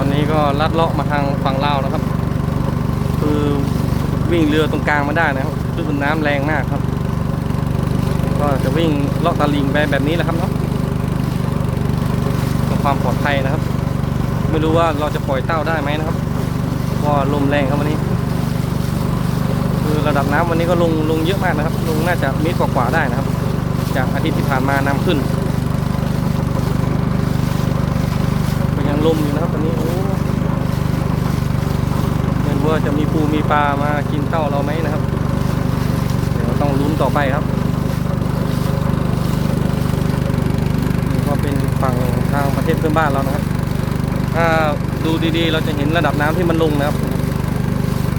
ตอนนี้ก็ลัดเลาะมาทางฝั่งลาวนะครับ คือวิ่งเรือตรงกลางมาได้นะครับคือน้ำแรงมากครับ ก็จะวิ่งเลาะตะลิงไปแบบนี้แหละครับเนาะเพื่อความปลอดภัยนะครับ ไม่รู้ว่าเราจะปล่อยเต้าได้ไหมนะครับเพราะว่าลมแรงครับวันนี้ คือระดับน้ำวันนี้ก็ลงลงเยอะมากนะครับ ลงน่าจะเมตรกว่าๆได้นะครับ จากอาทิตย์ที่ผ่านมาน้ำขึ้นก็ยังลมอยู่นะครับตอนนี้ ว่าจะมีปูมีปลามากินเต้าเราไหมนะครับ เดี๋ยวต้องลุ้นต่อไปครับนี่ก็เป็นฝั่งทางประเทศเพื่อนบ้านเรานะครับ ถ้าดูดีๆ เราจะเห็นระดับน้ำที่มันลงนะครับ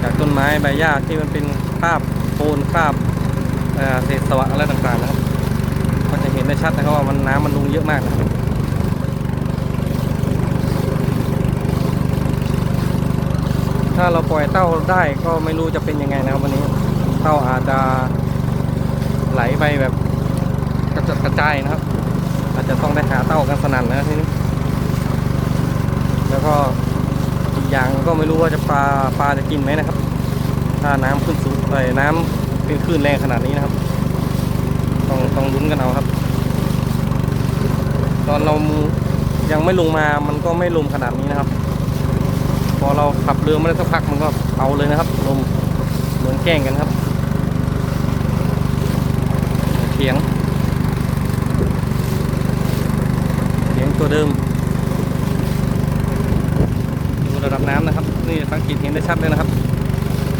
จากต้นไม้ใบหญ้าที่มันเป็นคราบโคลนคราบเศษสวะอะไรต่างๆนะครับ ก็จะเห็นได้ชัดนะครับว่ามันน้ำมันลงเยอะมากนะครับ ถ้าเราปล่อยเต้าได้ก็ไม่รู้จะเป็นยังไงนะครับวันนี้เต้าอาจจะไหลไปแบบกระจัดกระจายนะครับ อาจจะต้องได้หาเต้ากันสนั่นนะทีนี้แล้วก็อีกอย่างก็ไม่รู้ว่าจะปลาปลาจะกินไหมนะครับ ถ้าน้ำขึ้นสูงเลยน้ำเป็นคลื่นแรงขนาดนี้นะครับ ต้องต้องลุ้นกันเอาครับ ตอนเรายังไม่ลงมามันก็ไม่ลมขนาดนี้นะครับ พอเราขับเรือมาได้สักพักมันก็เอาเลยนะครับลมเหมือนแกล้งกันครับเถียงเถียงตัวเดิมดูระดับน้ำนะครับ นี่สังเกตเห็นได้ชัดเลยนะครับ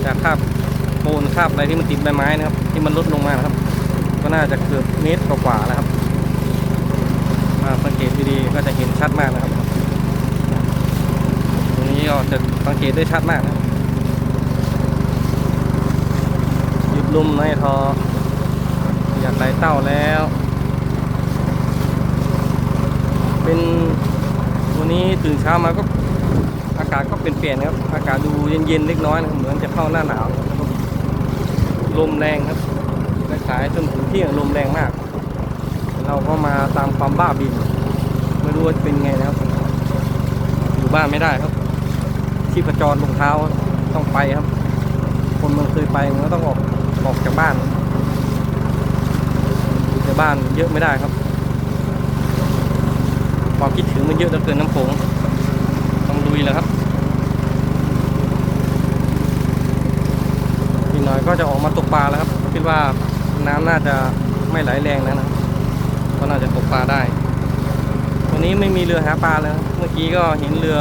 จากคราบโคลนคราบอะไรที่มันติดใบไม้นะครับ ที่มันลดลงมานะครับ ก็น่าจะเกือบเมตรกว่าๆแล้วครับถ้าสังเกตดีๆก็จะเห็นชัดมากนะครับ จะสังเกตได้ชัดมากนะครับหยุดลุ่มในทอ อยากไหลเต้าแล้ว เป็นวันนี้ตื่นเช้ามาก็อากาศก็เปลี่ยนเปลี่ยนๆครับ อากาศดูเย็นๆเล็กน้อยนะเหมือนจะเข้าหน้าหนาวลมแรงครับและสายจนถึงเที่ยงลมแรงมาก เราก็มาตามความบ้าบิน ไม่รู้ว่าจะเป็นไงนะครับ อยู่บ้านไม่ได้ครับ ชีพจรลงเท้าต้องไปครับ คนมันเคยไปมันก็ต้องออกออกจากบ้านอยู่แต่บ้านเยอะไม่ได้ครับ ความคิดถึงมันเยอะเหลือเกินน้ำโขงต้องลุยแล้วครับอีกหน่อยก็จะออกมาตกปลาแล้วครับคิดว่าน้ำน่าจะไม่ไหลแรงแล้วนะก็น่าจะตกปลาได้ วันนี้ไม่มีเรือหาปลาเลยครับเมื่อกี้ก็เห็นเรือ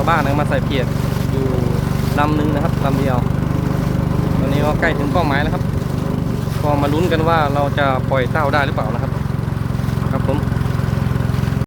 าวบ้านนะมาใส่เพียดอยู่ลำนึงนะครับลำเดียว ตอนนี้ก็ใกล้ถึงเป้าหมายแล้วครับ ก็มาลุ้นกันว่าเราจะปล่อยเต้าได้หรือเปล่านะครับ